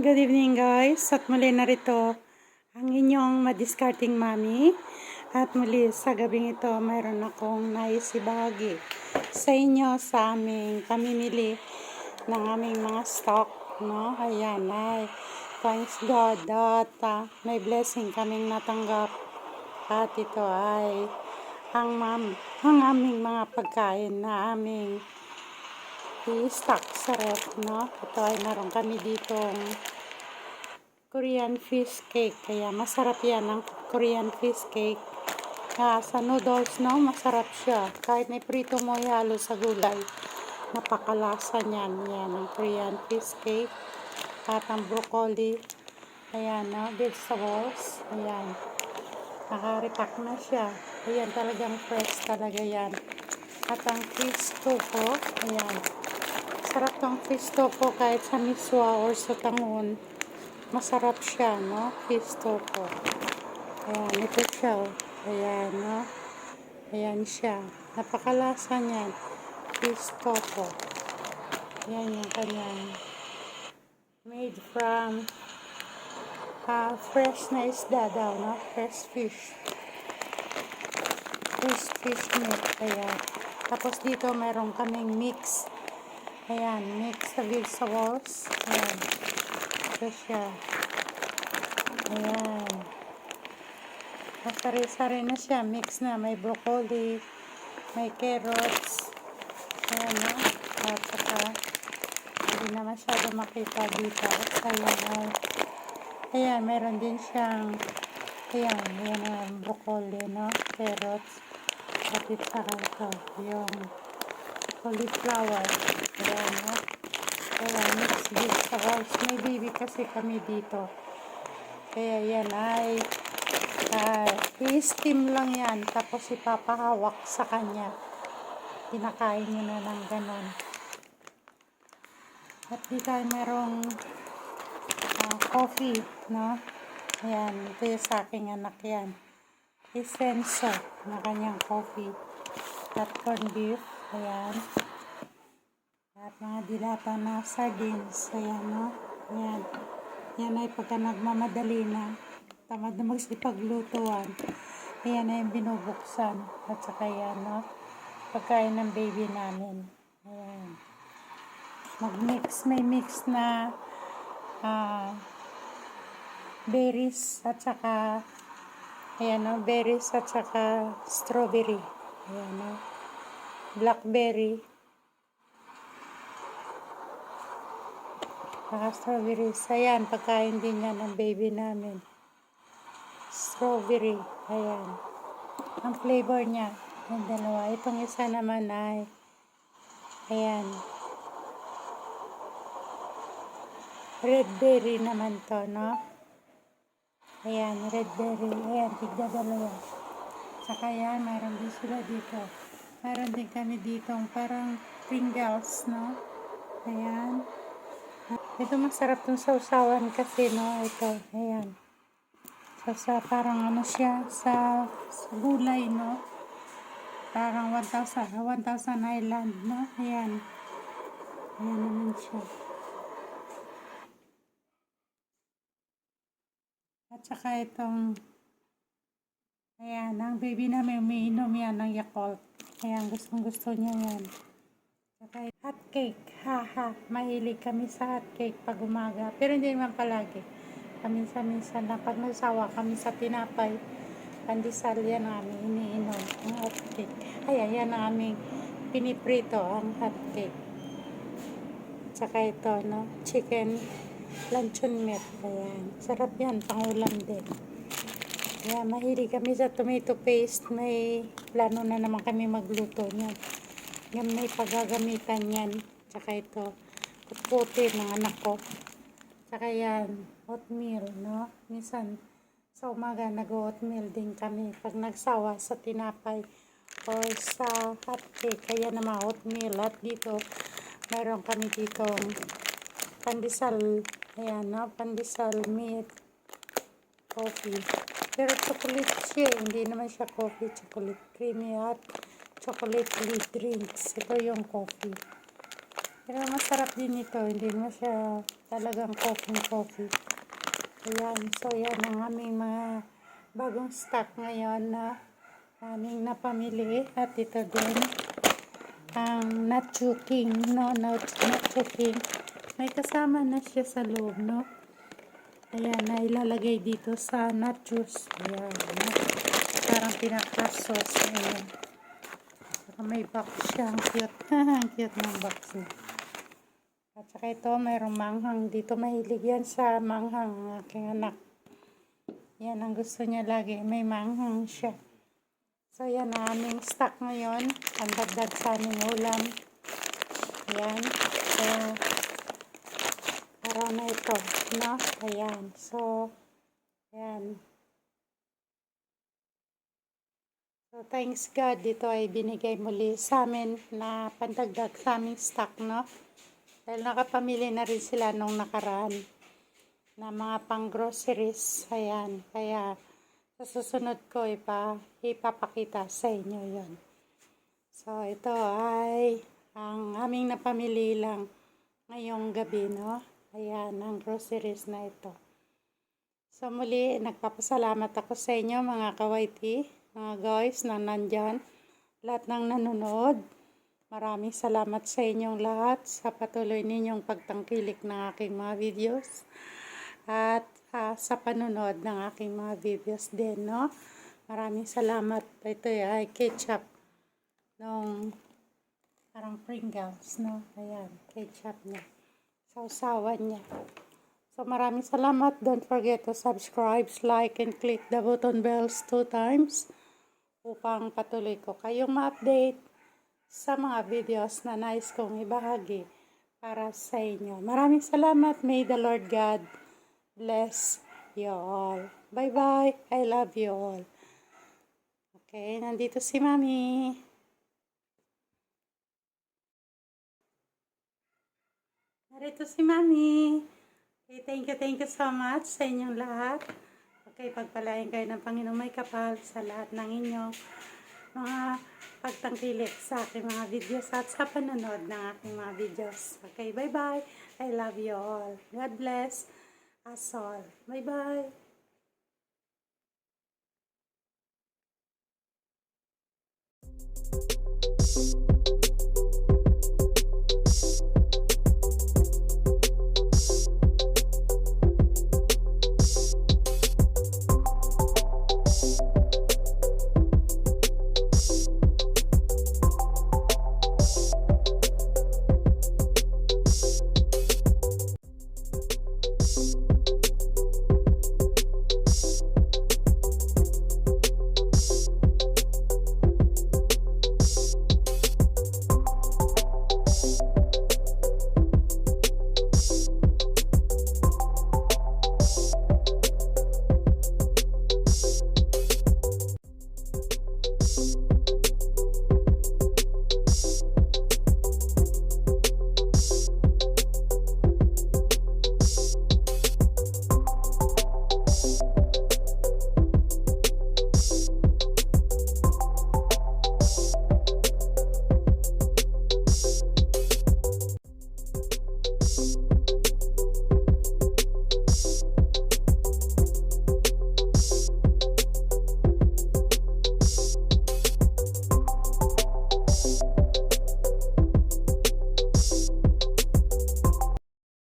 Good evening guys. At muli narito ang inyong madiscarding mami. At muli sa gabing ito, mayroon akong naisibagi sa inyo sa aming pamimili ng aming mga stock. No? Ayan, ay thanks God at ah, may blessing kaming natanggap. At ito ay ang, mam, ang aming mga pagkain na aming i-stock sa ref, no? Ito ay naroon kami ditong Korean fish cake. Kaya masarap yan ang Korean fish cake. Ah, sa noodles, no? Masarap siya. Kahit may prito mo ihalo sa gulay. Napakalasa niyan. Yan, ang Korean fish cake. At ang broccoli. Ayan, no? Vegetables. Ayan. Nakarepack na siya. Ayan, talagang fresh talaga yan. At ang fish tofu. Ayan. Sarap tong fish tofu kahit sa miswa or sa tangon. Masarap siya, no? Fish tofu. Ayan, ito siya. oh. Ayan, no? Ayan siya. Napakalasa niyan. Fish tofu. Ayan yung kanyang made from ah, fresh na isda daw, no? Fresh fish. Fresh fish meat. Ayan. Tapos dito meron kaming mix. Ayan, mix sa vegetables. Ayan. Ito siya. Ayan. Masari-sari na siya. Mix na. May broccoli. May carrots. Ayan, no? At saka, hindi na masyado makita dito. Ayan, ayan, meron din siyang, ayan, ayan ang broccoli, no? Carrots. At saka ito, yung cauliflower. Ayan, no? Ayan, mixed vegetables. May baby kasi kami dito. Kaya yan ay uh, i-steam lang yan. Tapos ipapahawak sa kanya. Kinakain niya na ng ganon. At dito ay merong ah, coffee, no? Ayan, ito yung sa aking anak yan. Essenso na kanyang coffee. At corned beef. Ayan. At mga dilata na sardines. Ayan, no? Ayan. Yan ay pagka nagmamadali na. Tamad na magsipaglutuan. Ayan na binubuksan. At saka yan, no? Pagkain ng baby namin. Ayan. Mag-mix. May mix na ah, berries at saka ayan, no? Berries at saka strawberry. Ayan, no? Blackberry. Saka strawberries. Ayan, pagkain din yan ng baby namin. Strawberry. Ayan. Ang flavor niya. Yung dalawa. Itong isa naman ay ayan. Red berry naman to, no? Ayan, red berry. Ayan, tigda dalawa. Saka yan, mayroon din sila dito. Mayroon din kami dito parang Pringles, no? Ayan. Ito masarap tong sausawan kasi, no? Ito, ayan. So, sa parang ano siya, sa, sa gulay, no? Parang 1,000, 1,000 island, no? Ayan. Ayan naman siya. At saka itong, ayan, ang baby namin umiinom yan ng Yakult. Ayan, gustong gusto niya yan. Saka hot cake, haha, mahilig kami sa hot cake pag umaga. Pero hindi naman palagi. Paminsan-minsan na pag nagsawa kami sa tinapay, pandesal yan namin iniinom, ang hot cake. Ayan, yan ang aming piniprito, ang hot cake. Saka ito, no, chicken luncheon meat. Ayan, sarap yan, pangulam din. Ayan, mahilig kami sa tomato paste. May plano na naman kami magluto niyan. Yan may paggagamitan yan. Tsaka ito, puti ng anak ko. Tsaka yan, oatmeal, no? Minsan, sa umaga, nag-oatmeal din kami. Pag nagsawa sa tinapay or sa hot cake, kaya naman oatmeal. At dito, meron kami dito pandesal. Ayan, no? Pandesal meat coffee. Pero chocolate siya, hindi naman siya coffee, chocolate creamy at chocolate drinks. Ito yung coffee. Pero masarap din ito. Hindi mo siya talagang coffee coffee. Ayan. So, yan ang aming mga bagong stock ngayon na aming napamili. At ito din ang nacho king. No, not, nacho king. May kasama na siya sa loob, no? Ayan, na ilalagay dito sa nachos. Ayan, no? Parang pinaka-sauce. Ayan. Saka may box siya. Ang cute. Ang cute ng box niya. At saka ito, mayroong manghang. Dito mahilig yan sa manghang ang aking anak. Yan ang gusto niya lagi. May manghang siya. So, yan ang aming stock ngayon. Ang dagdag sa aming ulam. Yan. So, araw na ito. No? Ayan. So, yan. So, thanks God, dito ay binigay muli sa amin na pandagdag sa aming stock, no? Dahil nakapamili na rin sila nung nakaraan na mga pang groceries. Ayan, kaya sa susunod ko ipa, ipapakita sa inyo yon. So, ito ay ang aming napamili lang ngayong gabi, no? Ayan, ang groceries na ito. So muli, nagpapasalamat ako sa inyo mga kawaiti, mga guys na nandyan, lahat ng nanonood. Maraming salamat sa inyong lahat sa patuloy ninyong pagtangkilik ng aking mga videos at ah, sa panonood ng aking mga videos din, no? Maraming salamat. Ito ay ketchup nung parang Pringles, no? Ayan, ketchup niya. Sausawan niya. So maraming salamat. Don't forget to subscribe, like, and click the button bells two times upang patuloy ko kayong ma-update sa mga videos na nais kong ibahagi para sa inyo. Maraming salamat. May the Lord God bless you all. Bye-bye. I love you all. Okay, nandito si Mami. Narito si Mami. Okay, thank you, thank you so much sa inyong lahat. Okay, pagpalain kayo ng Panginoon may kapal sa lahat ng inyong mga pagtangkilik sa aking mga videos at sa panonood ng aking mga videos. Okay, bye-bye. I love you all. God bless us all. Bye-bye.